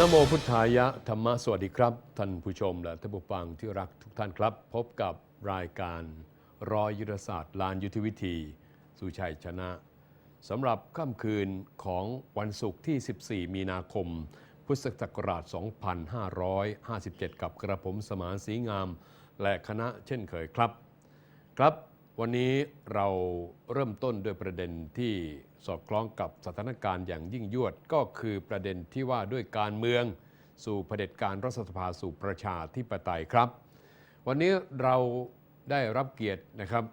นโมพุทธายะธรรมะสวัสดีครับ ท่านผู้ชมและท่านผู้ฟังที่รักทุกท่านครับ พบกับรายการรอยยุทธศาสตร์ลานยุทธวิธี สุชัยชนะสำหรับค่ำคืนของวันศุกร์ที่ 14 มีนาคม พุทธศักราช 2557 กับกระผมสมานสีงาม และคณะเช่นเคยครับ ครับ วันนี้เราเริ่มต้นด้วยประเด็นที่ สอดคล้องกับสถานการณ์อย่างยิ่งยวดก็คือประเด็นที่ว่าด้วยการเมืองสู่เผด็จการรัฐสภาสู่ประชาธิปไตยครับ วันนี้เราได้รับเกียรตินะครับ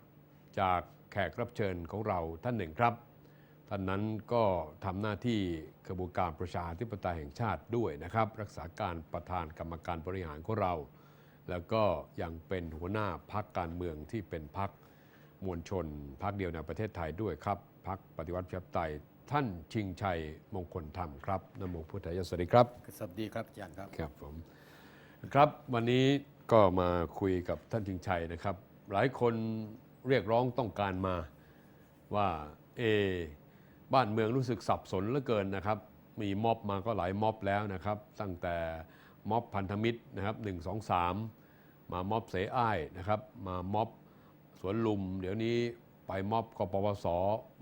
จากแขกรับเชิญของเราท่านหนึ่งครับ ท่านนั้นก็ทำหน้าที่กระบวนการประชาธิปไตยแห่งชาติด้วยนะครับ รักษาการประธานกรรมการบริหารของเรา แล้วก็ยังเป็นหัวหน้าพักการเมืองที่เป็นพักมวลชนพักเดียวในประเทศไทยด้วยครับ พักปฏิวัติประชาธิปไตยท่านชิงชัยมงคลธรรมครับนโมพุทธายะสวัสดีครับ สวัสดีครับอาจารย์ครับ ครับผมครับวันนี้ก็มาคุยกับท่านชิงชัยนะครับ หลายคนเรียกร้องต้องการมาว่าเอบ้านเมืองรู้สึกสับสนเหลือเกินนะครับ มีม็อบมาก็หลายม็อบแล้วนะครับ ตั้งแต่ม็อบพันธมิตรนะครับ1 2 3มาม็อบเสอ้ายนะครับ มาม็อบสวนลุม เดี๋ยวนี้ ไปม็อบกปปส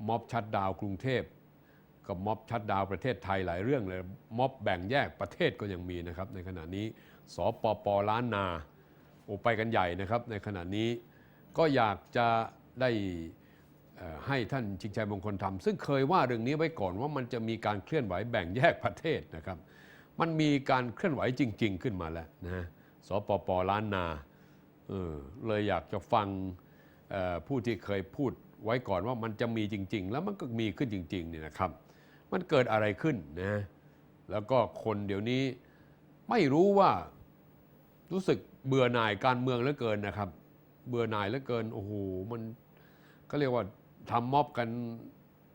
ม็อบชัดดาวกรุงเทพกับม็อบชัดดาวประเทศไทยหลายเรื่องเลยม็อบแบ่งแยกประเทศก็ยังมีนะครับ ในขณะนี้สปปล้านนาโอไปกันใหญ่นะครับ ในขณะนี้ก็อยากจะได้ให้ท่านชิงชัยมงคลธรรม ซึ่งเคยว่าเรื่องนี้ไว้ก่อนว่ามันจะมีการเคลื่อนไหวแบ่งแยกประเทศนะครับ มันมีการเคลื่อนไหวจริง ๆ ขึ้นมาแล้วนะสปปล้านนาเออเลยอยากจะฟัง ผู้ที่เคยพูดไว้ก่อนว่ามันจะมีจริง ๆ แล้วมันก็มีขึ้นจริงๆเนี่ยนะครับ มันเกิดอะไรขึ้นนะแล้วก็คนเดี๋ยวนี้ไม่รู้ว่ารู้สึกเบื่อหน่ายการเมืองเหลือเกินนะครับ เบื่อหน่ายเหลือเกินโอ้โหมันก็เรียกว่าทำม็อบกัน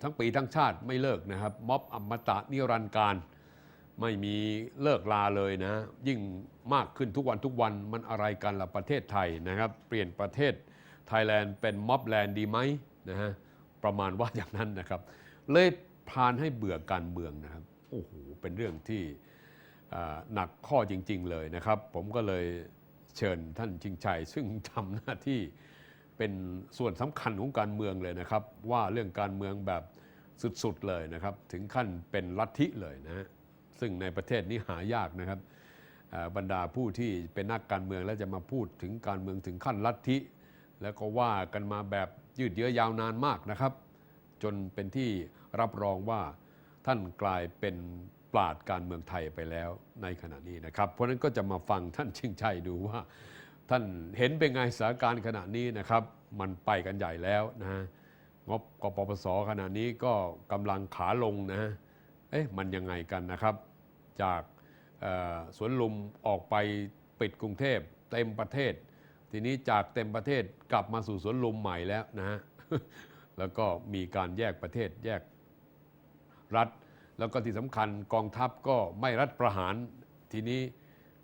ทั้งปีทั้งชาติไม่เลิกนะครับ ม็อบอมตะนิรันดร์การไม่มีเลิกลาเลยนะ ยิ่งมากขึ้นทุกวันทุกวันมันอะไรกันล่ะประเทศไทยนะครับ เปลี่ยนประเทศ ไทยแลนด์เป็นม็อบแลนด์ดีไหมนะฮะประมาณว่าอย่างนั้นนะครับ เลยพานให้เบื่อการเมืองนะครับโอ้โหเป็นเรื่องที่หนักข้อจริง ๆ เลยนะครับ ผมก็เลยเชิญท่านชิงชัย ซึ่งทำหน้าที่เป็นส่วนสำคัญของการเมืองเลยนะครับ ว่าเรื่องการเมืองแบบสุด ๆ เลยนะครับ ถึงขั้นเป็นลัทธิเลยนะซึ่งในประเทศนี้หายากนะครับบรรดาผู้ที่เป็นนักการเมืองแล้วจะมาพูดถึงการเมืองถึงขั้นลัทธิ แล้วก็ว่ากันมาแบบยืดเยื้อยาวนานมากนะครับ จนเป็นที่รับรองว่าท่านกลายเป็นปราดการเมืองไทยไปแล้วในขณะนี้นะครับ เพราะฉะนั้นก็จะมาฟังท่านชิงชัยดูว่า ท่านเห็นเป็นไงสถานการณ์ขณะนี้นะครับ มันไปกันใหญ่แล้วนะฮะงบกปปสขณะนี้ก็กำลังขาลงนะฮะเอ๊ะมันยังไงกันนะครับ จากสวนลุมออกไปปิดกรุงเทพเต็มประเทศ ทีนี้จากเต็มประเทศกลับมาสู่สวนลุมใหม่แล้วนะฮะแล้วก็มีการแยกประเทศแยกรัฐ แล้วก็ที่สำคัญกองทัพก็ไม่รัฐประหารทีนี้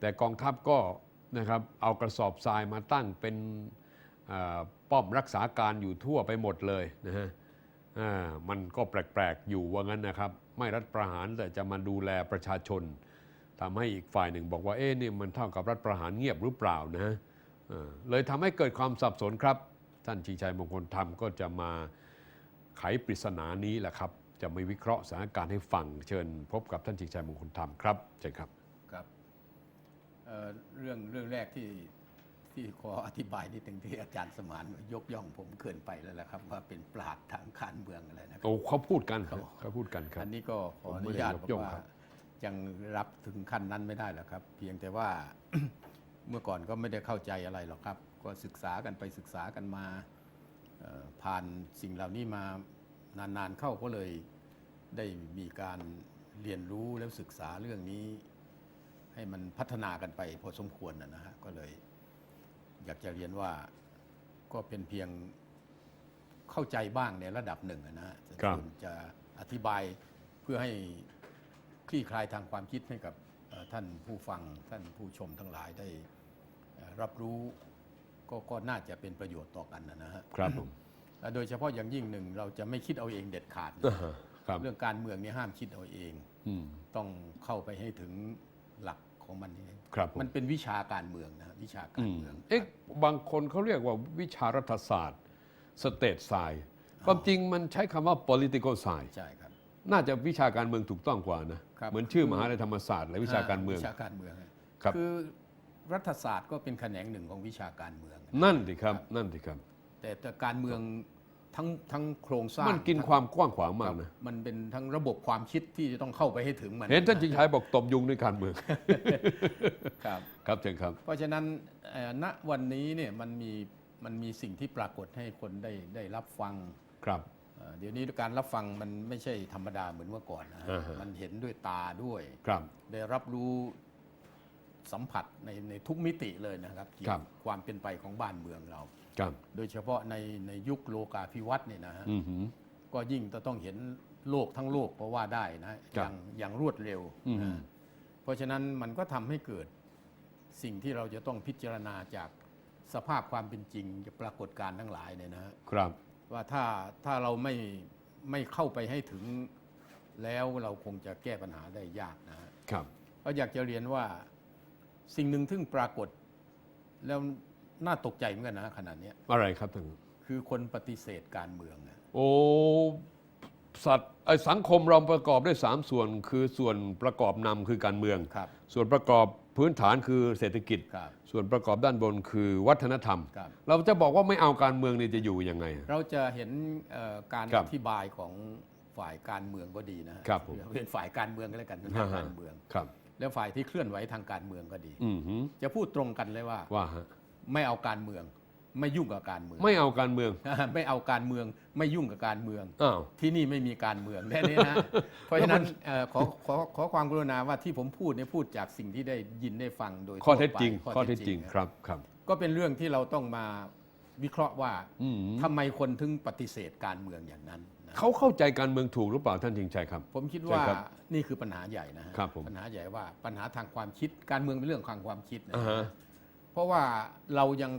แต่กองทัพก็นะครับเอากระสอบทรายมาตั้งเป็นป้อมรักษาการอยู่ทั่วไปหมดเลยนะฮะมันก็แปลกๆอยู่ว่างั้นนะครับ ไม่รัฐประหารแต่จะมาดูแลประชาชนทำให้อีกฝ่ายหนึ่งบอกว่าเอ๊ะนี่มันเท่ากับรัฐประหารเงียบหรือเปล่านะฮะ เลยทำให้เกิดความสับสนครับ ท่านชิงชัยมงคลธรรมก็จะมาไขปริศนานี้แหละครับ จะไม่วิเคราะห์สถานการณ์ให้ฟังเชิญพบกับท่านชิงชัยมงคลธรรมครับเชิญครับครับเอ่อเรื่องเรื่องแรกที่ที่ขออธิบายนิดหนึ่งที่อาจารย์สมานยกย่องผมเกินไปแล้วแหละครับ ว่าเป็นปราดทางการเมืองอะไรนะครัโอ้บเขาพูดกันครับเขาพูดกันครับอันนี้ก็ขอผมอไม่นุได้ญาตยกบอกย่องว่าครับยังรับถึงขั้นนั้นไม่ได้หรอกครับ เพียงแต่ว่า เมื่อก่อนก็ไม่ได้เข้าใจอะไรหรอกครับ ก็ศึกษากันไปศึกษากันมาเอ่อผ่านสิ่งเหล่านี้มานานๆเข้าก็เลยได้มีการเรียนรู้แล้วศึกษาเรื่องนี้ ให้มันพัฒนากันไปพอสมควรนะนะฮะก็เลย อยากจะเรียนว่าก็เป็นเพียงเข้าใจบ้างในระดับหนึ่งอะนะฮะครับส่วนจะอธิบายเพื่อให้คลี่คลายทางความคิดให้กับเอ่อ ท่านผู้ฟังท่านผู้ชมทั้งหลายได้เอ่อรับรู้ก็ก็น่าจะเป็นประโยชน์ต่อกันนะนะฮะครับผมและโดยเฉพาะอย่างยิ่งหนึ่งเราจะไม่คิดเอาเองเด็ดขาดอ่าฮะครับเรื่องการเมืองนี่ห้ามคิดเอาเองอืมต้องเข้าไปให้ถึงหลักของมันเองครับผมมันเป็นวิชาการเมืองนะวิชาการเมืองเอ๊ะบางคนเขาเรียกว่าวิชารัฐศาสตร์สเตทไซน์ความจริงมันใช้คำว่า political science ใช่ครับน่าจะวิชาการเมืองถูกต้องกว่านะ ครับเหมือนชื่อมหาลัยธรรมศาสตร์และวิชาการเมือง วิชาการเมืองครับคือรัฐศาสตร์ก็เป็นแขนงหนึ่งของวิชาการเมือง นั่นสิครับ นั่นสิครับ แต่แต่การเมืองทั้งทั้งโครงสร้างมันกินความกว้างขวางมากนะมันเป็นทั้งระบบความคิดที่จะต้องเข้าไปให้ถึงมันเห็นท่านจิงชัยบอกตบยุงด้วยการเมืองครับครับเชิญครับ เพราะฉะนั้นเอ่อณวันนี้เนี่ยมันมีมันมีสิ่งที่ปรากฏให้คนได้ได้รับฟังครับ เอ่อเดี๋ยวนี้การรับฟังมันไม่ใช่ธรรมดาเหมือนเมื่อก่อนนะฮะอ่าฮะมันเห็นด้วยตาด้วย ครับได้รับรู้สัมผัสในในทุกมิติเลยนะครับเกี่ยครัวบกับความเป็นไปของบ้านเมืองเรา ครับโดยเฉพาะในในยุคโลกาภิวัตน์เนี่ยนะฮะ อือหือ ก็ยิ่งจะต้องเห็นโลกทั้งโลกก็ว่าได้นะอครับย่างอย่างรวดเร็วอืม นะเพราะฉะนั้นมันก็ทำให้เกิดสิ่งที่เราจะต้องพิจารณาจากสภาพความเป็นจริงปรากฏการณ์ทั้งหลายเนี่ยนะฮะครับ ว่าถ้าถ้าเราไม่ไม่เข้าไปให้ถึงแล้วเราคงจะแก้ปัญหาได้ยากนะฮะครับก็อยากจะเรียนว่าสิ่งหนึ่งที่ปรากฏ แล้วน่าตกใจเหมือนกันนะขนาดนี้ยอะไรครับท่านคือคนปฏิเสธการเมืองนะโอ้สัตว์ไอสังคมเราประกอบด้วยสามส่วน คือส่วนประกอบนำคือการเมืองครับส่วนประกอบ พื้นฐานคือเศรษฐกิจ ครับส่วนประกอบด้านบนคือวัฒนธรรม ครับ เราจะบอกว่าไม่เอาการเมืองนี่จะอยู่ยังไง เราจะเห็นเอ่อการครัอบธิบายของฝ่ายการเมืองก็ดีนะฮะครับผมเป็นฝ่ายการเมืองก็แล้วกันทางฮะฮะการเมือง ครับ แล้วฝ่ายที่เคลื่อนไหวทางการเมืองก็ดี อือหือจะพูดตรงกันเลยว่า ว่าฮะ ไม่เอาการเมือง ไม่ยุ่งกับการเมือง ไม่เอาการเมือง ไม่เอาการเมืองไม่ยุ่งกับการเมืองอ้าวที่นี่ไม่มีการเมืองแน่นี้นะเพราะฉะนั้นเอ่อขอขอขอความกรุณาว่าที่ผมพูดเนี่ยพูดจากสิ่งที่ได้ยินได้ฟังโดยข้อเท็จทั่วไปจริงข้อเท็จจริงนะครับครับ ก็เป็นเรื่องที่เราต้องมาวิเคราะห์ว่าอืม ทำไมคนถึงปฏิเสธการเมืองอย่างนั้นนะเขาเข้าใจการเมืองถูกหรือเปล่าท่านทิงชัยครับ ผมคิดใช่ว่าครับนี่คือปัญหาใหญ่นะฮะครับผม ปัญหาใหญ่ว่าปัญหาทางความคิดการเมืองเป็นเรื่องทางความคิดนะ อ่าฮะ เพราะว่าเรายัง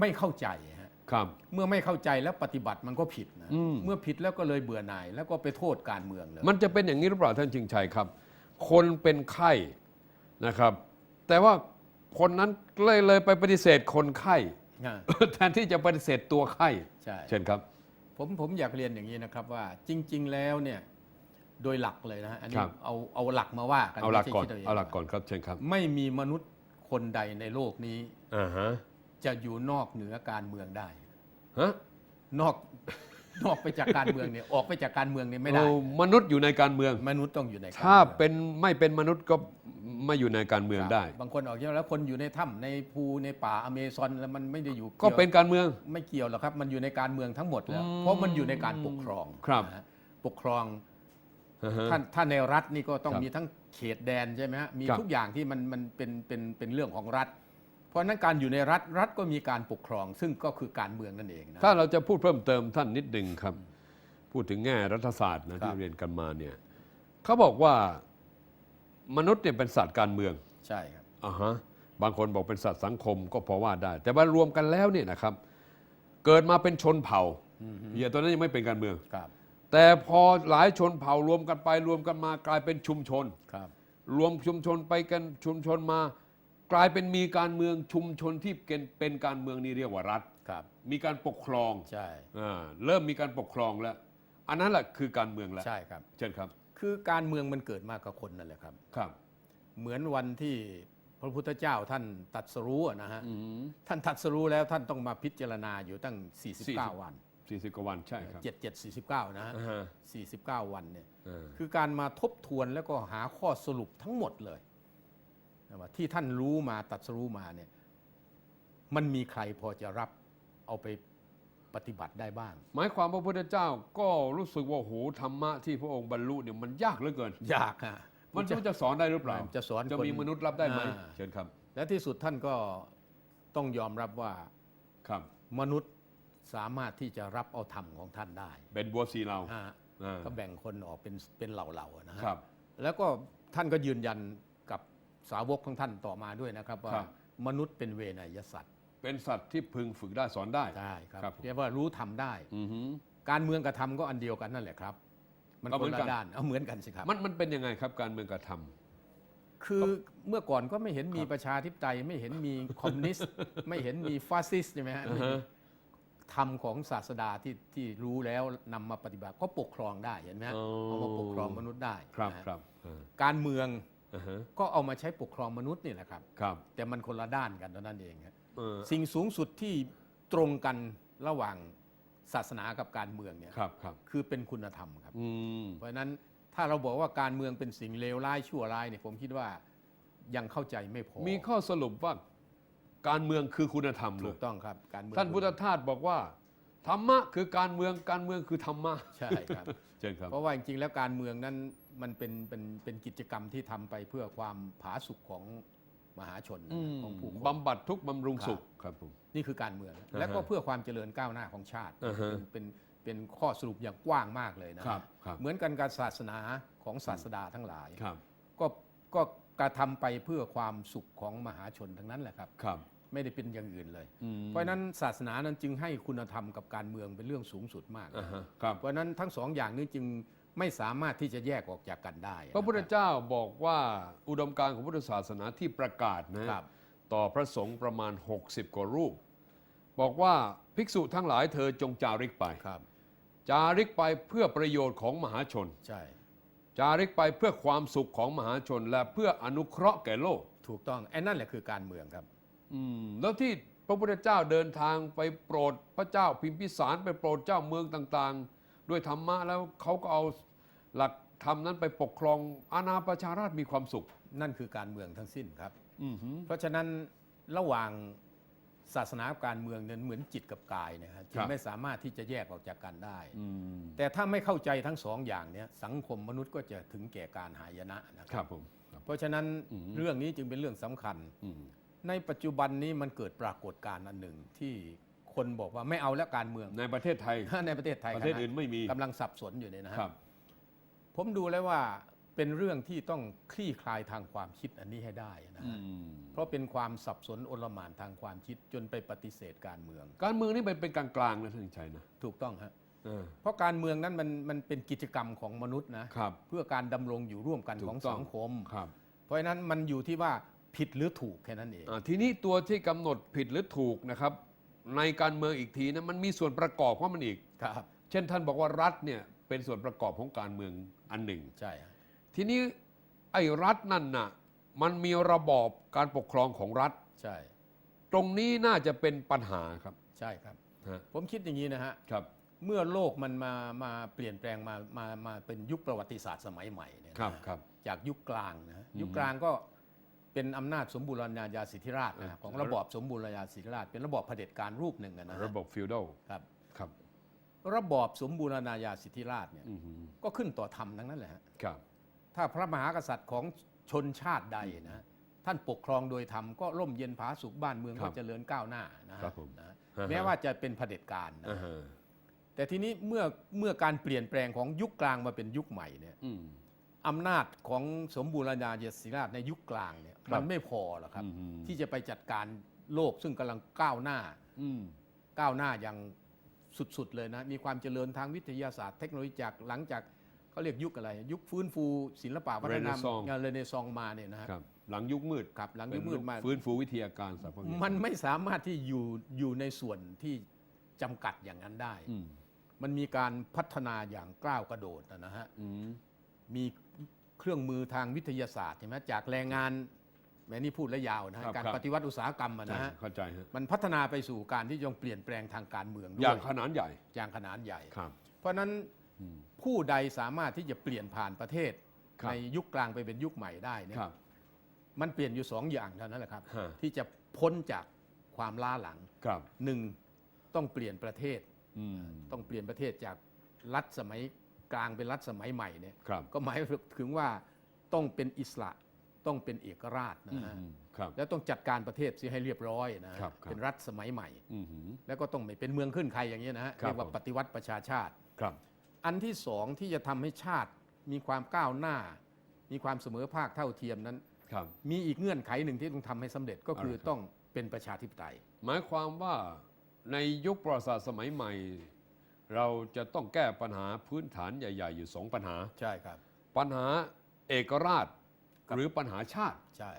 ไม่เข้าใจฮะครับเมื่อไม่เข้าใจแล้วปฏิบัติมันก็ผิดนะอืมเมื่อผิดแล้วก็เลยเบื่อหน่าย แล้วก็ไปโทษการเมืองเลยมันจะเป็นอย่างนี้หรือเปล่าท่านชิงชัยครับ คนเป็นไข้นะครับ แต่ว่าคนนั้นเลยเลยไปปฏิเสธคนไข้อ่าแทนที่จะปฏิเสธตัวไข้ใช่เช่นครับ ผมผมอยากเรียนอย่างนี้นะครับว่าจริง ๆ แล้วเนี่ยโดยหลักเลยนะฮะอันนี้ครับเอาเอาหลักมาว่ากันเอาหลักไม่ใช่ก่อนคิดงเอาหลักก่อนครับเช่นครับ ไม่มีมนุษย์คนใดในโลกนี้อ่าฮะ จะอยู่นอกเหนือการเมืองได้ ฮะนอก นอกไปจากการเมืองเนี่ย ออกไปจากการเมืองเนี่ยไม่ได้ โอ้มนุษย์อยู่ในการเมือง มนุษย์ต้องอยู่ในการถ้าเมืองเป็นไม่เป็นมนุษย์ก็ไม่อยู่ในการเมืองครับได้ บางคนออกเยอะแล้วคนอยู่ในถ้ำในภูในป่าอเมซอนแล้วมันไม่ได้อยู่ก็เป็นการเมือง ไม่เกี่ยวหรอกครับ มันอยู่ในการเมืองทั้งหมดแล้ว อืมเพราะมันอยู่ในการปกครองครับ นะฮะปกครอง อ่าฮะท่านท่านในรัฐนี่ก็ต้องครับมีทั้งเขตแดนใช่ไหมฮะมีครับทุกอย่างที่มันมันเป็นเป็นเป็นเรื่องของรัฐ เพราะฉะนั้นการอยู่ในรัฐรัฐก็มีการปกครอง ซึ่งก็คือการเมืองนั่นเองนะ ถ้าเราจะพูดเพิ่มเติมท่านนิดหนึ่งครับ พูดถึงแง่รัฐศาสตร์นะครัที่บเรียนกันมาเนี่ยเขาบอกว่ามนุษย์เนี่ยเป็นสัตว์การเมืองใช่ครับ อ่าฮะบางคนบอกเป็นสัตว์สังคมก็พอว่าได้ แต่ว่ารวมกันแล้วเนี่ยนะครับ เกิดมาเป็นชนเผ่าเฮียตอนนั้นยังไม่เป็นการเมือง ครับ แต่พอหลายชนเผ่ารวมกันไปรวมกันมากลายเป็นชุมชน ครับ รวมชุมชนไปกันชุมชนมา กลายเป็นมีการเมืองชุมชนที่เป็นเป็นการเมืองนี่เรียกว่ารัฐ ครับ มีการปกครองใช่ อ่าเริ่มมีการปกครองแล้ว อันนั้นแหละคือการเมืองแล้วใช่ครับ เช่นครับคือการเมืองมันเกิดมากับคนนั่นแหละครับ ครับเหมือนวันที่พระพุทธเจ้าท่านตรัดสรู้อะนะฮะ อืมท่านตรัดสรู้แล้วท่านต้องมาพิจารณาอยู่ตั้ง 49 วัน สี่สิบกว่าวันใช่ครับ7 7 49 นะฮะอ่าฮะ49 วันเนี่ย อ่า คือการมาทบทวนแล้วก็หาข้อสรุปทั้งหมดเลยนะ ว่าที่ท่านรู้มาตรัดสรู้มาเนี่ยมันมีใครพอจะรับเอาไปปฏิบัติได้บ้าง หมายความว่าพระพุทธเจ้าก็รู้สึกว่าโหธรรมะที่พระองค์บรรลุเนี่ยมันยากเหลือเกิน ยากฮะมันจะจะสอนได้หรือเปล่าจะสอนจะคนมีมนุษย์รับได้ไหมอ่าเชิญครับ และที่สุดท่านก็ต้องยอมรับว่าครับมนุษย์สามารถที่จะรับเอาธรรมของท่านได้ เป็นบัวสีเราฮะอ่าก็แบ่งคนออกเป็นเป็นเหล่าๆนะฮะครับ แล้วก็ท่านก็ยืนยันกับ สาวกของท่านต่อมาด้วยนะครับว่าครับ มนุษย์เป็นเวนยสัตว์เป็นสัตว์ที่พึงฝึกได้สอนได้ได้ครับครับผม เรียกว่ารู้ทำได้ อือหือ การเมืองกับธรรมก็อันเดียวกันนั่นแหละครับ มันก็เหคมือนนกัละนด้านเอาเหมือนกันสิครับ มันมันเป็นยังไงครับการเมืองกระท คือเมื่อก่อนก็ไม่เห็นมีประชาธิปไตย ไม่เห็นมีคอมมิวนิสต์ ไม่เห็นมีฟาสซิสต์ใช่ไหมฮะอ่าฮะ ธรรมของศาสดาที่ที่รู้แล้วนำมาปฏิบัติก็ปกครองได้เห็นไหมฮะอ๋อ เอามาปกครองมนุษย์ได้ครับนะฮะครับอ่าการเมืองอ่าฮะ ก็เอามาใช้ปกครองมนุษย์นี่แหละครับ ครับแต่มันคนละด้านกันเท่านั้นเองฮะเออสิ่งสูงสุดที่ตรงกันระหว่างศาสนากับการเมืองเนี่ยครับครับ คือเป็นคุณธรรมครับ อืม เพราะฉะนั้นถ้าเราบอกว่าการเมืองเป็นสิ่งเลวร้ายชั่วร้ายเนี่ยผมคิดว่ายังเข้าใจไม่พอมีข้อสรุปว่าการเมืองคือคุณธรรมเลถูยกต้องครับการเมืองท่านพุทธทาสบอกว่าธรรมะคือการเมืองการเมืองคือธรรมะใช่ครับ เชิญครับ เพราะว่าจริงๆแล้วการเมืองนั้น มันเป็นเป็นเป็นกิจกรรมที่ทำไปเพื่อความผาสุกของมหาชนอืมของผู้คน บำบัดทุกข์บำรุงสุขครับผม นี่คือการเมืองอ่าฮะและก็เพื่อความเจริญก้าวหน้าของชาติ อ่าฮะเป็นเป็นเป็นข้อสรุปอย่างกว้างมากเลยนะครับครับ เหมือนกันกับศาสนาของศาสดาทั้งหลาย ครับ ก็ก็กระทำไปเพื่อความสุขของมหาชนทั้งนั้นแหละครับ ครับ ไม่ได้เป็นอย่างอื่นเลย อืม เพราะฉะนั้นศาสนานั้นจึงให้คุณธรรมกับการเมืองเป็นเรื่องสูงสุดมาก อ่าฮะครับ เพราะฉะนั้นทั้งสองอย่างนี้จึง ไม่สามารถที่จะแยกออกจากกันได้พระพุทธนคบเจ้าบอกว่าอุดมการณ์ของพุทธศาสนาที่ประกาศนะครับต่อพระสงฆ์ประมาณ 60 กว่ารูป บอกว่าภิกษุทั้งหลายเธอจงจาริกไปครับ จาริกไปเพื่อประโยชน์ของมหาชน ใช่ จาริกไปเพื่อความสุขของมหาชน และเพื่ออนุเคราะห์แก่โลก ถูกต้องไอ้นั่นแหละคือการเมืองครับ อืมแล้วที่พระพุทธเจ้าเดินทางไปโปรดพระเจ้าพิมพิสารไปโปรดเจ้าเมืองต่าง ๆ ด้วยธรรมะแล้วเขาก็เอา หลักธรรมนั้นไปปกครองอาณาประชาราชมีความสุข นั่นคือการเมืองทั้งสิ้นครับอือหือเพราะฉะนั้นระหว่างศาสนากับการเมืองเนี่ยเหมือนจิตกับกายนะฮะจึครังบไม่สามารถที่จะแยกออกจากกันได้อืมแต่ถ้าไม่เข้าใจทั้งสองอย่างเนี่ยสังคมมนุษย์ก็จะถึงแก่การหายนะนะคครัรับบผมครับเพราะฉะนั้นอืมเรื่องนี้จึงเป็นเรื่องสำคัญอืมในปัจจุบันนี้มันเกิดปรากฏการณ์อันหนึ่งที่คนบอกว่าไม่เอาแล้วการเมืองในประเทศไทยในประเทศไทยประเทศอื่นไม่มีกำลังสับสนอยู่เนี่ยนะฮะครับ ผมดูแล้วว่าเป็นเรื่องที่ต้องคลี่คลายทางความคิดอันนี้ให้ได้นะอืฮะมเพราะเป็นความสับสนโอลหม่านทางความคิดจนไปปฏิเสธการเมือง การเมืองนี่เป็นเป็นกลางๆนะท่านชัยนะถูกต้องฮะเออ เพราะการเมืองนั้นมันมันเป็นกิจกรรมของมนุษย์นะครับเพื่อการดำรงอยู่ร่วมกันถูกของต้อง สังคม ครับเพราะฉะนั้นมันอยู่ที่ว่าผิดหรือถูกแค่นั้นเอง อ่าทีนี้ตัวที่กำหนดผิดหรือถูกนะครับ ในการเมืองอีกทีนะมันมีส่วนประกอบของมันอีก ครับ เช่นท่านบอกว่ารัฐเนี่ย เป็นส่วนประกอบของการเมืองอันหนึ่ง ใช่ฮะทีนี้ไอ้รัฐนั่นน่ะมันมีระบอบการปกครองของรัฐ ใช่ ตรงนี้น่าจะเป็นปัญหาครับใช่ครับ ฮะผมคิดอย่างนี้นะฮะ ครับ เมื่อโลกมันมามาเปลี่ยนแปลงมามามาเป็นยุคประวัติศาสตร์สมัยใหม่เนี่ยนะครับครับ จากยุคกลางนะฮะอืมยุคกลางก็เป็นอำนาจสมบูรณาญาสิทธิราชย์นะอ่าของระบอบสมบูรณาญาสิทธิราชย์เป็นระบอบเผด็จการรูปหนึ่งอะนะฮะระบบฟิวดอลครับ ครับ ระบอบสมบูรณาญาสิทธิราชย์เนี่ยอือหือก็ขึ้นต่อธรรมทั้งนั้นแหละฮะครับ ถ้าพระมหากษัตริย์ของชนชาติใดนะฮะท่านปกครองโดยธรรมก็ร่มเย็นผาสุขบ้านเมืองครัก็บเจริญก้าวหน้านะฮะครับผมนะอ่าฮะแม้ว่าจะเป็นเผด็จการนะอ่าฮะแต่ทีนี้เมื่อเมื่อการเปลี่ยนแปลงของยุคกลางมาเป็นยุคใหม่เนี่ยอืมอำนาจของสมบูรณาญาสิทธิราชย์ในยุคกลางเนี่ยครับมันไม่พอหรอกครับอืมที่จะไปจัดการโลกซึ่งกำลังก้าวหน้าอืมก้าวหน้าอย่าง สุดๆเลยนะ มีความเจริญทางวิทยาศาสตร์เทคโนโลยีจากหลังจากเขาเรียกยุคอะไร ยุคฟื้นฟูศิลปะวัฒนธรรม Renaissance งานเรเนซองมาเนี่ยนะฮะครับหลังยุคมืดครับหลังยุคมืดมาเป็นฟื้นฟูวิทยาการสรรพวิทมันไม่สามารถที่อยู่อยู่ในส่วนที่จำกัดอย่างนั้นได้อืมมันมีการพัฒนาอย่างก้าวกระโดดนะฮะอืมมีเครื่องมือทางวิทยาศาสตร์ใช่ไหมจากแรงงาน แม้นี่พูดแล้วยาวนะฮะครับการครับ ปฏิวัติอุตสาหกรรมอะใช่นะฮะเข้าใจฮะมันพัฒนาไปสู่การที่จะเปลี่ยนแปลงทางการเมืองด้อวย่ายงขนาดใหญ่อย่างขนาดใหญ่ ครับ เพราะฉะนั้นอืมผู้ใดสามารถที่จะเปลี่ยนผ่านประเทศ ครับ ในยุคกลางไปเป็นยุคใหม่ได้เนี่ยครับ มันเปลี่ยนอยู่สองอย่างเท่านั้นแหละครับ ฮะ ที่จะพ้นจากความล้าหลังครับหนึ่งต้องเปลี่ยนประเทศ อืมต้องเปลี่ยนประเทศจากรัฐสมัยกลางเป็นรัฐสมัยใหม่เนี่ย ครับ ก็หมายถึงว่าต้องเป็นอิสระ ต้องเป็นเอกราชอืนะมฮะอืมครับ แล้วต้องจัดการประเทศเสียให้เรียบร้อยนะฮะครับครับ เป็นรัฐสมัยใหม่ อืมหือ แล้วก็ต้องไม่เป็นเมืองขึ้นใครอย่างนี้ยนะฮะครับ เรียกว่าผมปฏิวัติประชาชาติ ครับ อันที่สองที่จะทำให้ชาติมีความก้าวหน้า มีความเสมอภาคเท่าเทียมนั้น ครับ มีอีกเงื่อนไขหนึ่งที่ต้องทำให้สำเร็จก็คืออะไรครับ ต้องเป็นประชาธิปไตย หมายความว่าในยุคประวัติศาสตร์สมัยใหม่ เราจะต้องแก้ปัญหาพื้นฐานใหญ่ ๆ อยู่สองปัญหา ใช่ครับ ปัญหาเอกราช หรือปัญหาชาติ ใช่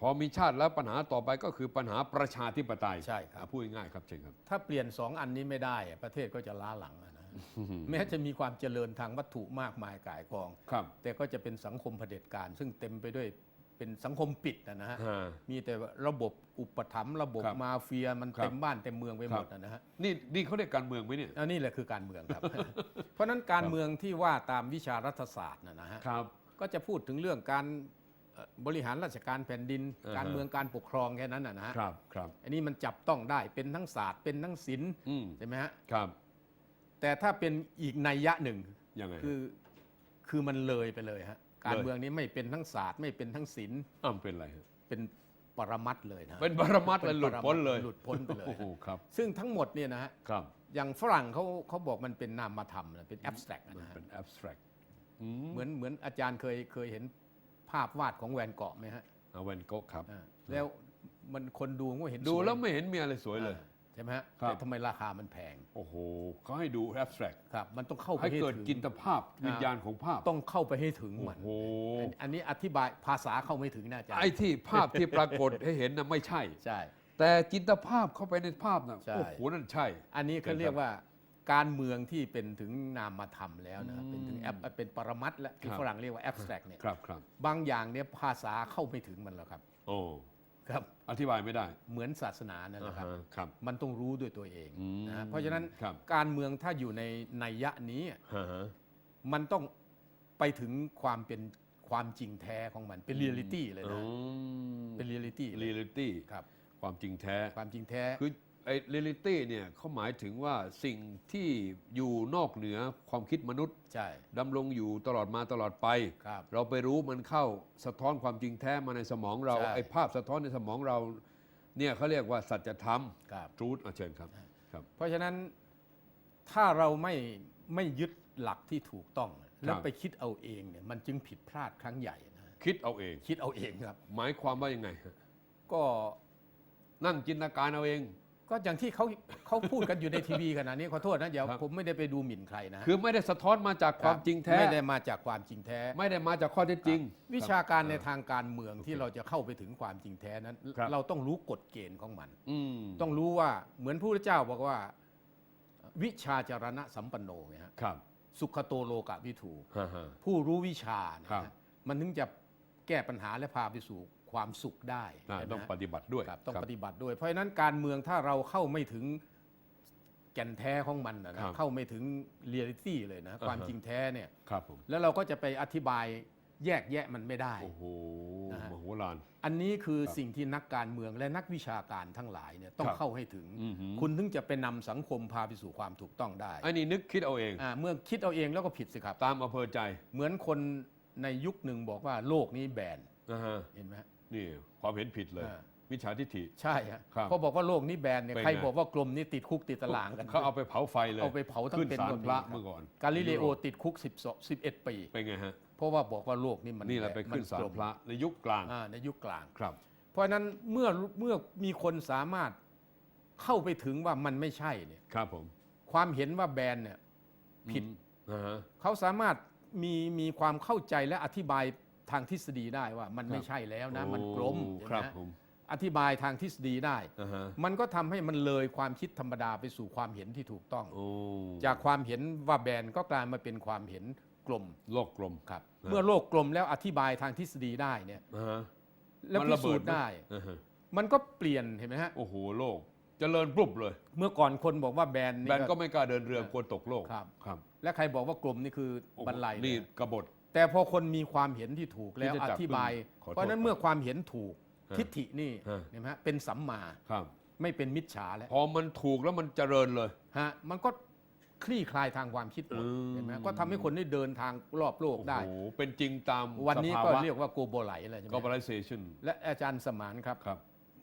พอมีชาติแล้วปัญหาต่อไปก็คือปัญหาประชาธิปไตยใช่ครับ อะพูดง่ายๆครับเชิญครับ ถ้าเปลี่ยนสองอันนี้ไม่ได้อะประเทศก็จะล้าหลังอะนะแม้จะมีความเจริญทางวัตถุมากมายก่ายกอง ครับ แต่ก็จะเป็นสังคมเผด็จการ ซึ่งเต็มไปด้วยเป็นสังคมปิดนะนะฮะ ฮะมีแต่ระบบอุปถัมภ์ระบบครับมาเฟียมันครับ เต็มบ้านเต็มเมืองไปหมดครับนะฮะ นี่นี่เขาเรียกการเมืองไหมเนี่ย อันนี้แหละคือการเมืองครับ เพราะฉะนั้นการเมืองที่ว่าตามวิชารัฐศาสตร์นะนะฮะ ครับ ก็จะพูดถึงเรื่องการเอ่อบริหารราชการแผ่นดินอ่าฮะการเมืองการปกครองแค่นั้นนะนะฮะครับครับอันนี้มันจับต้องได้เป็นทั้งศาสตร์เป็นทั้งศิลป์อืมใช่ไหมฮะครับ แต่ถ้าเป็นอีกนัยยะหนึ่งยังไงคือคือมันเลยไปเลยฮะการเลยเมืองนี้ไม่เป็นทั้งศาสตร์ไม่เป็นทั้งศิลป์อ้าวเป็นอะไรฮะเป็นปรมัตถ์เลยนะเป็นบรมัตถ์เลยหลุดพ้นเลยหลุดพ้นไปเลยโอ้โหครับ ซึ่งทั้งหมดเนี่ยนะฮะครับอย่างฝรั่งเขาเขาบอกมันเป็นนามธรรมนะเป็น abstract มันนะฮะเป็น abstract อืม เหมือนเหมือนอาจารย์เคยเคยเห็นภาพวาดของแวนเกาะไหมฮะเอาแวนโก๊ะครับอ่าแล้วมันคนดูก็เห็นดูสยแล้วไม่เห็นมีอะไรสวยเลยอ่าใช่ไหมฮะครับแต่ทำไมราคามันแพง โอ้โหเขาให้ดู abstract ครับมันต้องเข้าไปให้ให้เกิดถึงจินตภาพวิญญาณของภาพต้องเข้าไปให้ถึงโอ้มันโหอันอันนี้อธิบายภาษาเข้าไม่ถึงนะอาจารย์ไอ้ที่ภาพที่ปรากฏให้เห็นนะไม่ใช่ใช่ แต่จินตภาพเข้าไปในภาพนะใช่โอ้โหนั่นใช่ อันนี้เขาเป็นครับเรียกว่า การเมืองที่เป็นถึงนามธรรมแล้วนะอืมเป็นถึงแอปเป็นปรมัตถ์และที่ครับฝรั่งเรียกว่า abstract เนี่ยครับครับบางอย่างเนี่ยภาษาเข้าไม่ถึงมันหรอกครับ โอ้ครับอธิบายไม่ได้เหมือนศาสนานั่นแหละครับอ่าฮะครับ มันต้องรู้ด้วยตัวเองอืมนะฮะเพราะฉะนั้นครับการเมืองถ้าอยู่ในนัยยะนี้ฮะฮะมันต้องไปถึงความเป็นความจริงแท้ของมันเป็นเรียลิตี้เลยอืนะมเป็นเรียลิตี้เรียลิตี้ครับความจริงแท้ความจริงแท้คือ ไอ้เรียลิตี้เนี่ยเขาหมายถึงว่าสิ่งที่อยู่นอกเหนือความคิดมนุษย์ใช่ดำรงอยู่ตลอดมาตลอดไป ครับ เราไปรู้มันเข้าสะท้อนความจริงแท้มาในสมองเรา ใช่ ไอ้ภาพสะท้อนในสมองเราเนี่ยเขาเรียกว่าสัจธรรมครับ ทรูธเชิญครับครับ เพราะฉะนั้นถ้าเราไม่ไม่ยึดหลักที่ถูกต้อง แล้วไปคิดเอาเองเนี่ยมันจึงผิดพลาดครั้งใหญ่นะคิดเอาเอง คิดเอาเองครับ หมายความว่ายังไงฮะก็นั่งจินตนาการเอาเอง ก็อย่างที่เขาเขาพูดกันอยู่ในทีวีขณะนี้ขอโทษนะเดี๋ยวครับ ผมไม่ได้ไปดูหมิ่นใครนะคือไม่ได้สะท้อนมาจากความจริงแท้ ไม่ได้มาจากความจริงแท้ ไม่ได้มาจากข้อเท็จจริง วิชาการในทางการเมืองที่เราจะเข้าไปถึงความจริงแท้นั้น ครับ เราต้องรู้กฎเกณฑ์ของมัน อืมต้องรู้ว่าเหมือนพระพุทธเจ้าบอกว่า วิชาจารณะสัมปันโนไงฮะครับสุขโตโลกะวิถู ฮะฮะ ผู้รู้วิชาเนี่ยครับนะมันถึงจะแก้ปัญหาและพาไปสู่ ความสุขได้อ่าใช่ไหมต้องฮะปฏิบัติด้วยครับต้องครับปฏิบัติด้วย เพราะฉะนั้นการเมืองถ้าเราเข้าไม่ถึงแก่นแท้ของมันนะนะครับเข้าไม่ถึงเรียลิตี้เลยนะอ่าฮะความจริงแท้เนี่ยครับผมแล้วเราก็จะไปอธิบายแยกแยะมันไม่ได้โอ้โหนะฮะมโหฬารอันนี้คือครับสิ่งที่นักการเมืองและนักวิชาการทั้งหลายเนี่ยต้องครับเข้าให้ถึงอือหือคุณถึงจะไปนำสังคมพาไปสู่ความถูกต้องได้ไอ้นี่นึกคิดเอาเองอ่าเมื่อคิดเอาเองแล้วก็ผิดสิครับ ตามอำเภอใจ เหมือนคนในยุคหนึ่งบอกว่าโลกนี้แบนนะฮะเห็นไหมฮะ นี่ความเห็นผิดเลย อ่ามิจฉาทิฏฐิ ใช่ฮะครับพอบอกว่าโลกนี้แบนเนี่ยเป็นไงใครบอกว่ากลมนี้ติดคุกติดตารางกันเขาเอาไปเผาไฟเลยเอาไปเผาทั้งขึ้นเป็นศาลก็มีพระครับเมื่อก่อนกาลิเลโอยุโรปติดคุก12 11 ปี เป็นไงฮะ เพราะว่าบอกว่าโลกนี้มันนี่แหละไปขึ้นมัศาลกลมพระในยุคกลาง อ่าในยุคกลาง ครับ เพราะฉะนั้นเมื่อเมื่อมีคนสามารถเข้าไปถึงว่ามันไม่ใช่เนี่ยครับผมความเห็นว่าแบนเนี่ย ผิด อืมอ่าฮะเขาสามารถมีมีความเข้าใจและอธิบาย ทางทฤษฎีได้ว่ามันไม่ใช่แล้วนะ มันกลมโอ้เห็นคไหมรับฮะผมอธิบายทางทฤษฎีได้ อ่าฮะมันก็ทำให้มันเลยความคิดธรรมดาไปสู่ความเห็นที่ถูกต้อง โอ้จากความเห็นว่าแบนก็กลายมาเป็นความเห็นกลมโลกกลม ครับนะเมื่อโลกกลมแล้วอธิบายทางทฤษฎีได้เนี่ย อ่าฮะแล้วมันพิระเบิสูดจน์ไหมได้ อ่าฮะมันก็เปลี่ยนเห็นไหมฮะ โอ้โหโลก เจริญปรุบเลย เมื่อก่อนคนบอกว่าแบนแบนนี่ ก็ไม่กล้าเดินเรือกลัวตกโลกครับ ครับ และใครบอกว่ากลมนี่คือโอ้โหบรรลัยนี่เยกบฏ แต่พอคนมีความเห็นที่ถูกแล้วที่จะอจับธิบาย ขอโทษเพราะฉะนั้นเมื่อความเห็นถูกฮะทิฏฐินี่ฮะ เห็นไหมฮะเป็นสัมมาครับ ไม่เป็นมิจฉาแล้วพอมันถูกแล้วมันเจริญเลย ฮะมันก็คลี่คลายทางความคิดหมดอืม เห็นไหมก็ทำให้คนได้เดินทางรอบโลกได้ โอ้โหเป็นจริงตามวันนี้สภาก็วะเรียกว่าโกโบไลอะไรใช่ไหม globalization และอาจารย์สมานครับ ครับ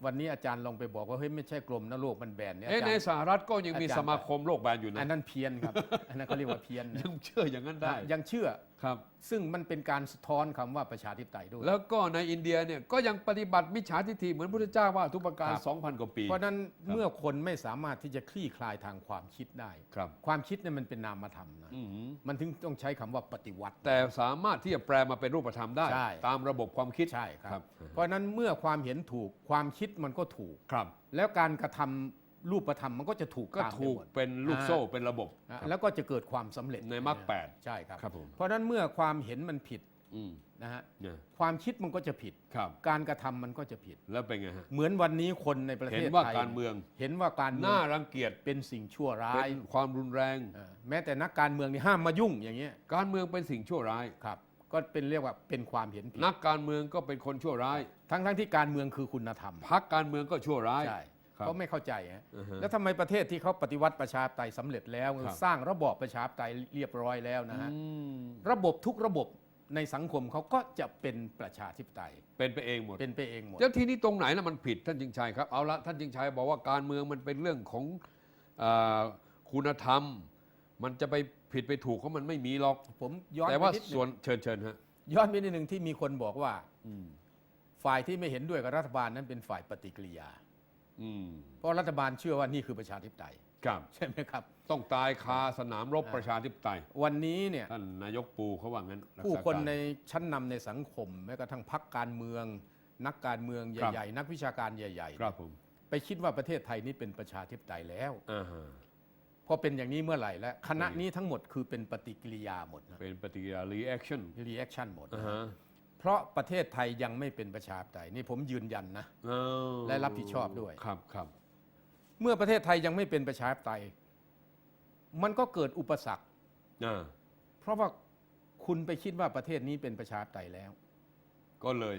วันนี้อาจารย์ลองไปบอกว่าเฮ้ยไม่ใช่กลมนะโลกมันแบนเนี่ยเอ๊ะอาจารในย์ สหรัฐก็ยังมีอาจารย์ สมาคมโลกแบนอยู่อันะนนั้นเพี้ยนครับ อันนั้นเขาเรียกว่าเพี้ยนนะยังเชื่ออย่างนั้นได้ ยังเชื่อ ครับ ซึ่งมันเป็นการสะท้อนคำว่าประชาธิปไตยด้วย แล้วก็ในอินเดียเนี่ยก็ยังปฏิบัติมิจฉาทิฏฐิเหมือนพระพุทธเจ้าว่าทุกประการ ครับ 2,000 กว่าปี เพราะฉะนั้นเมื่อคนไม่สามารถที่จะคลี่คลายทางความคิดได้ ครับ ความคิดเนี่ยมันเป็นนามธรรมนะอืมมันถึงต้องใช้คำว่าปฏิวัติ แต่สามารถที่จะแปลมาเป็นรูปธรรมได้ ใช่ ตามระบบความคิด ใช่คครัรับ บ เพราะฉะนั้นเมื่อความเห็นถูกความคิดมันก็ถูก ครับ แล้วการกระทำ รูปธรรมมันก็จะถูกก็ตามไปถูกหมด เป็นลูกโซ่เป็นระบบอ่าครับแล้วก็จะเกิดความสำเร็จในมรรคแปด ใช่ครับ ครับผม เพราะฉะนั้นเมื่อความเห็นมันผิดอืมนะฮะเนี่ยความคิดมันก็จะผิด ครับ การกระทำมันก็จะผิด แล้วเป็นไงฮะ เหมือนวันนี้คนในประเห็เทนศว่าไทยการเมือง เห็นว่าการเมืน่าองรังเกียจเป็นสิ่งชั่วร้าเป็ยนความรุนแรง อ่าแม้แต่นักการเมืองนี่ห้ามมายุ่งอย่างเงี้ยการเมืองเป็นสิ่งชั่วร้าย ครับ ก็เป็นเรียกว่าเป็นความเห็นผิดนักการเมืองก็เป็นคนชั่วร้ายทั้งทั้งที่การเมืองคือคุณธรรม พักการเมืองก็ชั่วร้าย ใช่ครับ เขาไม่เข้าใจฮะอือฮะแล้วทำไมประเทศที่เขาปฏิวัติประชาธิปไตยสำเร็จแล้วครับสร้างระบอบประชาธิปไตยเรียบร้อยแล้วนะฮะอืมระบบทุกระบบในสังคมเขาก็จะเป็นประชาธิปไตย เป็นไปเองหมดเป็นไปเองหมดแล้วทีนี้ตรงไหนนะมันผิดท่านจิงชัยครับเอาละท่านจิงชัยบอกว่าการเมืองมันเป็นเรื่องของเออคุณธรรม มันจะไปผิดไปถูกเขามันไม่มีหรอกผมย้อนแต่ไปว่านิดหส่วนึนงเชิญเชิญฮะย้อนไปนิดหนึ่งที่มีคนบอกว่าอืมฝ่ายที่ไม่เห็นด้วยกับรัฐบาลนั้นเป็นฝ่ายปฏิกิริยาอืม เพราะรัฐบาลเชื่อว่านี่คือประชาธิปไตยครับใช่ไหมครับ ต้องตายคาสนามรบประชาธิปไตย วันนี้เนี่ยท่านนายกปูเขาว่างั้นรักษาผู้คนการในชั้นนำในสังคมแม้กระทั่งพรรคการเมือง นักการเมืองครับใหญ่ๆ นักวิชาการใหญ่ครับผมๆไปคิดว่าประเทศไทยนี้เป็นประชาธิปไตยแล้วอ่าฮะพอเป็นอย่างนี้เมื่อไหร่แล้วคณะอืมนี้ทั้งหมดคือเป็นปฏิกิริยาหมดนะเป็นปฏิกิริยา reaction รีแอคชั่นหมดอ่านะฮะ เพราะประเทศไทยยังไม่เป็นประชาธิปไตยนี่ผมยืนยันนะอ้าวและรับผิดชอบด้วย ครับครับ เมื่อประเทศไทยยังไม่เป็นประชาธิปไตย มันก็เกิดอุปสรรคอ่าเพราะว่าคุณไปคิดว่าประเทศนี้เป็นประชาธิปไตยแล้ว ก็เลย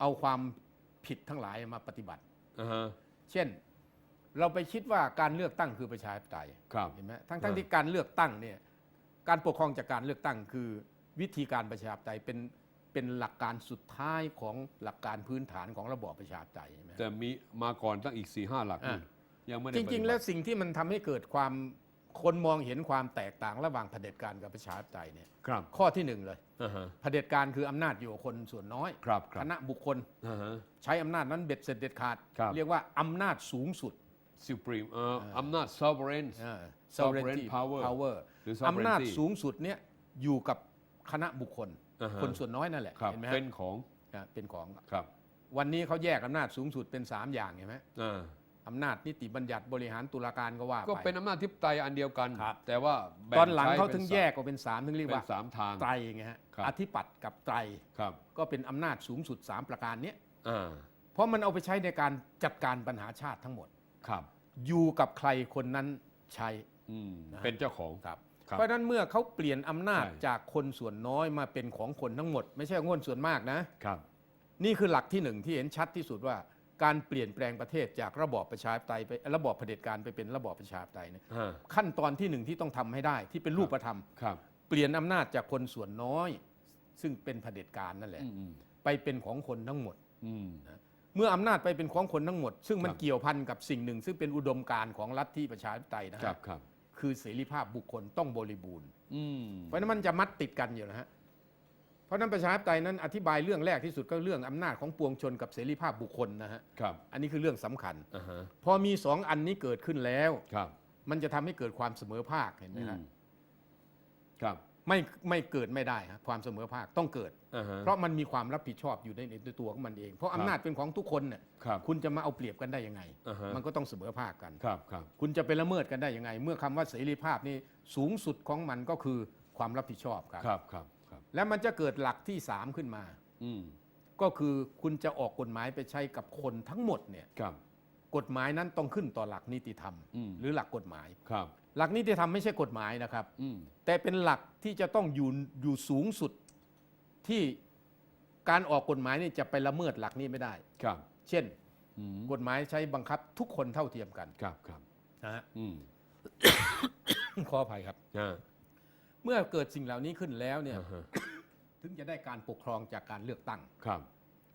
เอาความผิดทั้งหลายมาปฏิบัติอ่าฮะเช่น เราไปคิดว่าการเลือกตั้งคือประชาธิปไตยครับเห็นไหมทั้งทั้งอ่าที่การเลือกตั้งเนี่ย การปกครองจากการเลือกตั้งคือวิธีการประชาธิปไตยเป็น เป็นหลักการสุดท้ายของหลักการพื้นฐานของระบอบประชาธิปไตยใช่ไหมแต่มีมาก่อนตั้งอีก4ี่ห้าหลักนี่อ่ายังไม่ได้จริงปฏิๆบัติแล้วสิ่งที่มันทำให้เกิดความคนมองเห็นความแตกต่างระหว่างเผด็จการกับประชาธิปไตยเนี่ยครับข้อที่หนึ่งเลยอ่าฮะเผด็จการคืออำนาจอยู่กับคนส่วนน้อยครับครับคณะบุคคลอ่าฮะใช้อำนาจนั้นเบ็ดเสร็จเด็ดขาดครับเรียกว่าอำนาจสูงสุด supreme เอ่ออำนาจ sovereign อ่า Sovereign sovereignty power power หรืออำนาจ sovereignty สูงสุดเนี่ยอยู่กับคณะบุคคล อ่าฮะ คนส่วนน้อยนั่นแหละครับเห็นไหมเป็ฮะนของอ่าเป็นของ ครับวันนี้เขาแยกอำนาจสูงสุดเป็น 3 อย่างเห็นไหมอ่า อำนาจนิติบัญญัติบริหารตุลาการก็ว่าก็ไป เป็นอำนาจทิปไตยอันเดียวกัน ครับ แต่ว่าแบ่ตอนหลังใช้เขาถึงป็นแยกออกเป็น 3 ถึงเรียกเป็ว่านสามทาง ไตรไงฮะครับ อธิปัตย์กับไตรครับก็เป็นอำนาจสูงสุด 3 ประการเนี้ยอ่าเพราะมันเอาไปใช้ในการจัดการปัญหาชาติทั้งหมด ครับอยู่กับใครคนนั้นใช้ อืมนะฮะ เป็นเจ้าของครับครับ เพราะฉะนั้นเมื่อเขาเปลี่ยนอำนาจใช่ จากคนส่วนน้อยมาเป็นของคนทั้งหมด ไม่ใช่ของคนส่วนมากนะ ครับ นี่คือหลักที่หนึ่งที่เห็นชัดที่สุดว่าการเปลี่ยนแปลงประเทศจากระบอบประชาธิปไตยไประบอบเผด็จการไปเป็นระบอบประชาธิปไตยเนี่ยฮะขั้นตอนที่หนึ่งที่ต้องทำให้ได้ที่เป็นรูปธรรม ครับเปลี่ยนอำนาจจากคนส่วนน้อย ซึ่งเป็นเผด็จการนั่นแหละอืมอืมไปเป็นของคนทั้งหมด อืม เมื่ออำนาจไปเป็นของคนทั้งหมด ซึ่งมันครับ เกี่ยวพันกับสิ่งหนึ่ง ซึ่งเป็นอุดมการณ์ของลัทธิประชาธิปไตยนะครัฮะบครับ คือเสรีภาพบุคคลต้องบริบูรณ์อืมเพราะฉะนั้นมันจะมัดติดกันอยู่นะฮะเพราะฉะนั้นประชาธิปไตยนั้นอธิบายเรื่องแรกที่สุดก็เรื่องอำนาจของปวงชนกับเสรีภาพบุคคลนะฮะครับอันนี้คือเรื่องสำคัญอ่าฮะพอมีสองอันนี้เกิดขึ้นแล้วครับ มันจะทำให้เกิดความเสมอภาคเห็นไหมอืฮะมครับ ไม่ไม่เกิดไม่ได้ฮะความเสมอภาคต้องเกิด อ่าฮะ เพราะมันมีความรับผิดชอบอยู่ในในตัวของมันเอง เพราะอำนาจเป็นของทุกคนเนี่ยครับ คุณจะมาเอาเปรียบกันได้ยังไง อ่าฮะ มันก็ต้องเสมอภาคกัน ครับครับ คุณจะไปละเมิดกันได้ยังไง เมื่อคำว่าเสรีภาพนี่สูงสุดของมันก็คือความรับผิดชอบครับ ครับครับครับแล้วมันจะเกิดหลักที่ 3 ขึ้นมา อืมก็คือคุณจะออกกฎหมายไปใช้กับคนทั้งหมดเนี่ยครับ กฎหมายนั้นต้องขึ้นต่อหลักนิติธรรม อืม หรือหลักกฎหมาย ครับ หลักนิติธรรมไม่ใช่กฎหมายนะครับ อืมแต่เป็นหลักที่จะต้องอยู่อยู่สูงสุดที่การออกกฎหมายนี่จะไปละเมิดหลักนี้ไม่ได้ ครับเช่น อืมกฎหมายใช้บังคับทุกคนเท่าเทียมกันครับครับนะฮะ อืมขออภัยครับ อ่าเมื่อเกิดสิ่งเหล่านี้ขึ้นแล้วเนี่ยอ่าฮะถึงจะได้การปกครองจากการเลือกตั้งครับ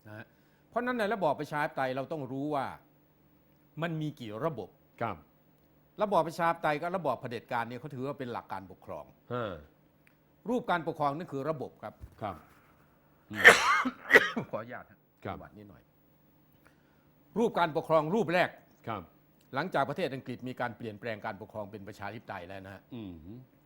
นะฮะเพราะฉะนั้นในระบอบประชาธิปไตยเราต้องรู้ว่ามันมีกี่ระบบ ครับ ระบอบประชาธิปไตยกับระบอบเผด็จการเนี่ยเขาถือว่าเป็นหลักการปกครองห้ารูปการปกครองนั่นคือระบบครับ ครับ ขออนุญาตครับวัดนิดหน่อย รูปการปกครองรูปแรก ครับ หลังจากประเทศอังกฤษมีการเปลี่ยนแปลงการปกครองเป็นประชาธิปไตยแล้วนะฮะอืม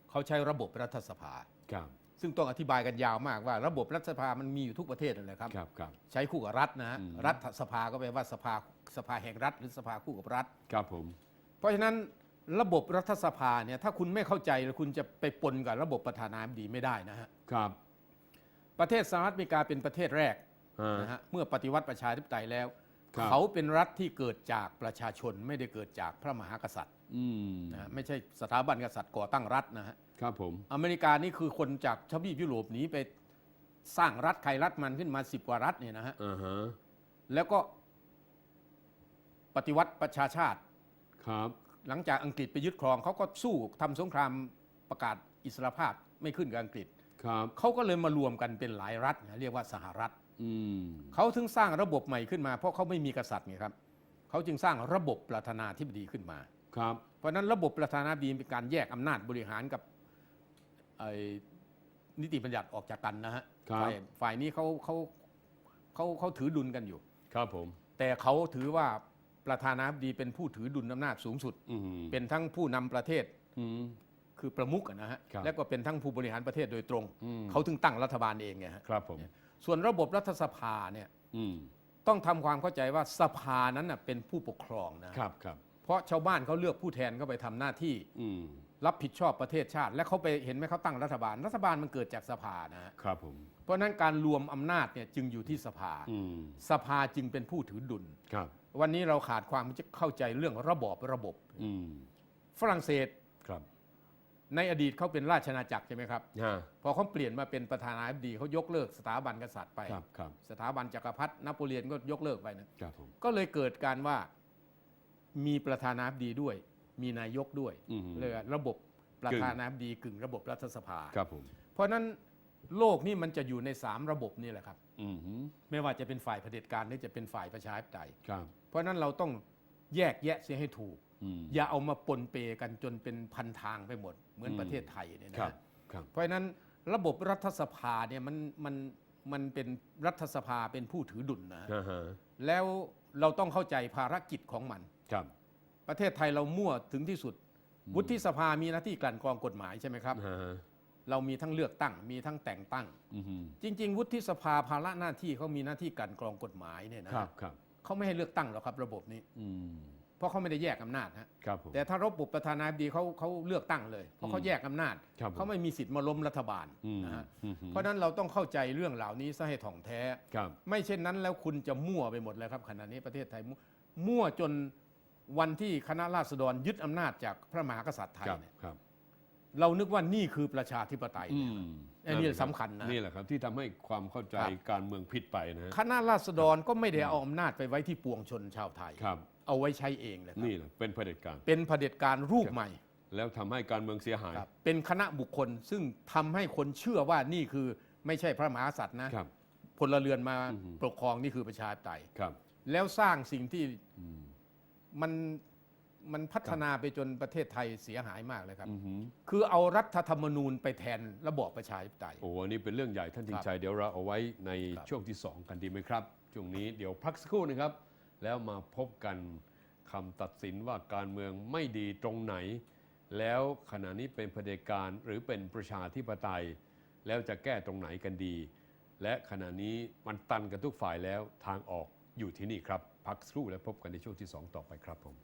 เขาใช้ระบบรัฐสภา ครับ ซึ่งต้องอธิบายกันยาวมากว่า ระบบรัฐสภามันมีอยู่ทุกประเทศนั่นแหละครับ ครับ ครับ ใช้คู่กับรัฐนะฮะอืม รัฐสภาก็แปลว่าสภาสภาแห่งรัฐ หรือสภาคู่กับรัฐ ครับผม เพราะฉะนั้น ระบบรัฐสภาเนี่ยถ้าคุณไม่เข้าใจแล้วคุณจะไปปนกับระบบประธานาธิบดีไม่ได้นะฮะครับ ประเทศสหรัฐอเมริกาเป็นประเทศแรกอ่านะฮะเมื่อปฏิวัติประชาธิปไตยแล้วครับเขาเป็นรัฐที่เกิดจากประชาชนไม่ได้เกิดจากพระมหากษัตริย์อืมนะฮะไม่ใช่สถาบันกษัตริย์ก่อตั้งรัฐนะฮะครับผมอเมริกานี่คือคนจากทวีปยุโรปหนีไปสร้างรัฐใครรัฐมันขึ้นมาสิบกว่ารัฐเนี่ยนะฮะอ่าฮะแล้วก็ปฏิวัติประชาชาติครับ หลังจากอังกฤษไปยึดครองเขาก็สู้ทำสงครามประกาศอิสรภาพไม่ขึ้นกับอังกฤษครับเขาก็เลยมารวมกันเป็นหลายรัฐนะเรียกว่าสหรัฐอืมเขาถึงสร้างระบบใหม่ขึ้นมา เพราะเขาไม่มีกษัตริย์ไงครับเขาจึงสร้างระบบประธานาธิบดีขึ้นมาครับเพราะฉะนั้นระบบประธานาธิบดีเป็นการแยกอำนาจบริหารกับไอ้นิติบัญญัติออกจากกันนะฮะครับฝ่ายฝ่ายนี้เขาเขาเขาเขาถือดุลกันอยู่ ครับผม แต่เขาถือว่า ประธานาธิบดีเป็นผู้ถือดุลอำนาจสูงสุดอืมเป็นทั้งผู้นำประเทศอืมคือประมุขอะนะฮะครับและก็เป็นทั้งผู้บริหารประเทศโดยตรงอืมเขาถึงตั้งรัฐบาลเองไงฮะครับผมส่วนระบบรัฐสภาเนี่ยอืมต้องทำความเข้าใจว่าสภานั้นน่ะเป็นผู้ปกครองนะครับครับเพราะชาวบ้านเขาเลือกผู้แทนเข้าไปทำหน้าที่อืมรับผิดชอบประเทศชาติ และเขาไปเห็นไหมเขาตั้งรัฐบาล รัฐบาลมันเกิดจากสภานะฮะครับผมเพราะฉะนั้นการรวมอำนาจเนี่ยจึงอยู่ที่สภาอืมสภาจึงเป็นผู้ถือดุลครับ วันนี้เราขาดความเข้าใจเรื่องระบอบระบบอืมฝรั่งเศสครับ ในอดีตเขาเป็นราชอาณาจักรใช่ไหมครับฮะพอเขาเปลี่ยนมาเป็นประธานาธิบดีเขายกเลิกสถาบันกษัตริย์ไปครับครับสถาบันจักรพรรดินโปเลียนก็ยกเลิกไปนะครับผมก็เลยเกิดการว่ามีประธานาธิบดีด้วย มีนายกด้วยอืมเลยระบบประธานาธิบดีกึ่งระบบรัฐสภาครับผมเพราะฉะนั้นโลกนี่มันจะอยู่ในสามระบบนี่แหละครับอืม ไม่ว่าจะเป็นฝ่ายเผด็จการหรือจะเป็นฝ่ายประชาธิปไตยครับเพราะฉะนั้นเราต้องแยกแยะเสียให้ถูกอืมอย่าเอามาปนเปกันจนเป็นพันทางไปหมด เหมือนอืมประเทศไทยเนี่ยครับนะครับเพราะฉะนั้นระบบรัฐสภาเนี่ยมันมันมันเป็นรัฐสภาเป็นผู้ถือดุลนะฮะอ่าฮะแล้วเราต้องเข้าใจภารกิจของมันครับประเทศไทยเรามั่วถึงที่สุด วุฒิสภามีหน้าที่กลั่นกรองกฎหมายใช่ไหมครับอ่าฮะ เรามีทั้งเลือกตั้ง มีทั้งแต่งตั้งอืมจริง ๆ วุฒิสภาภาระหน้าที่เขามีหน้าที่กลั่นกรองกฎหมายเนี่ยนะครับครับเขาไม่ให้เลือกตั้งหรอกครับ ระบบนี้อืมเพราะเขาไม่ได้แยกอำนาจฮะครับผมแต่ถ้าระบบประธานาธิบดีเขาเขาเลือกตั้งเลย เพราะเขาแยกอำนาจครับผมเขาไม่มีสิทธิ์มาล้มรัฐบาลอืมนะฮะอืมเพราะฉะนั้นเราต้องเข้าใจเรื่องเหล่านี้ซะให้ถ่องแท้ครับไม่เช่นนั้นแล้วคุณจะมั่วไปหมดเลยครับขณะนี้ประเทศไทยมั่วมั่วจนวันที่คณะราษฎรยึดอำนาจจากพระมหากษัตริย์ไทยครับเนี่ยครับ เรานึกว่านี่คือประชาธิปไตยอืมไอ้นี่สำคัญนะนี่แหละครับที่ทำให้ความเข้าใจครับการเมืองผิดไปนะฮะคณะราษฎรก็ไม่ได้เอาอำนาจไปไว้ที่ปวงชนชาวไทย ครับ เอาไว้ใช้เองเลยครับนี่แหละเป็นเผด็จการ เป็นเผด็จการรูปใหม่แล้วทำให้การเมืองเสียหาย ครับเป็นคณะบุคคลซึ่งทำให้คนเชื่อว่านี่คือไม่ใช่พระมหากษัตริย์นะ ครับ พลเรือนมาอือฮึปกครองนี่คือประชาธิปไตย ครับ แล้วสร้างสิ่งที่อืม มัน มันพัฒนาไปจนประเทศไทยเสียหายมากเลยครับอือหือคือเอารัฐธรรมนูญไปแทนระบอบประชาธิปไตย โอ้อันนี้เป็นเรื่องใหญ่ท่านทิงชัยเดี๋ยวเราเอาไว้ในครับช่วงที่ 2 กันดีไหมครับ ช่วงนี้เดี๋ยวพักสักครู่นะครับ แล้วมาพบกันคำตัดสินว่าการเมืองไม่ดีตรงไหน แล้วขณะนี้เป็นเผด็จการหรือเป็นประชาธิปไตย แล้วจะแก้ตรงไหนกันดี และขณะนี้มันตันกันทุกฝ่ายแล้วทางออกอยู่ที่นี่ครับ พักสักครู่แล้วพบกันในช่วงที่ 2 ต่อไปครับผม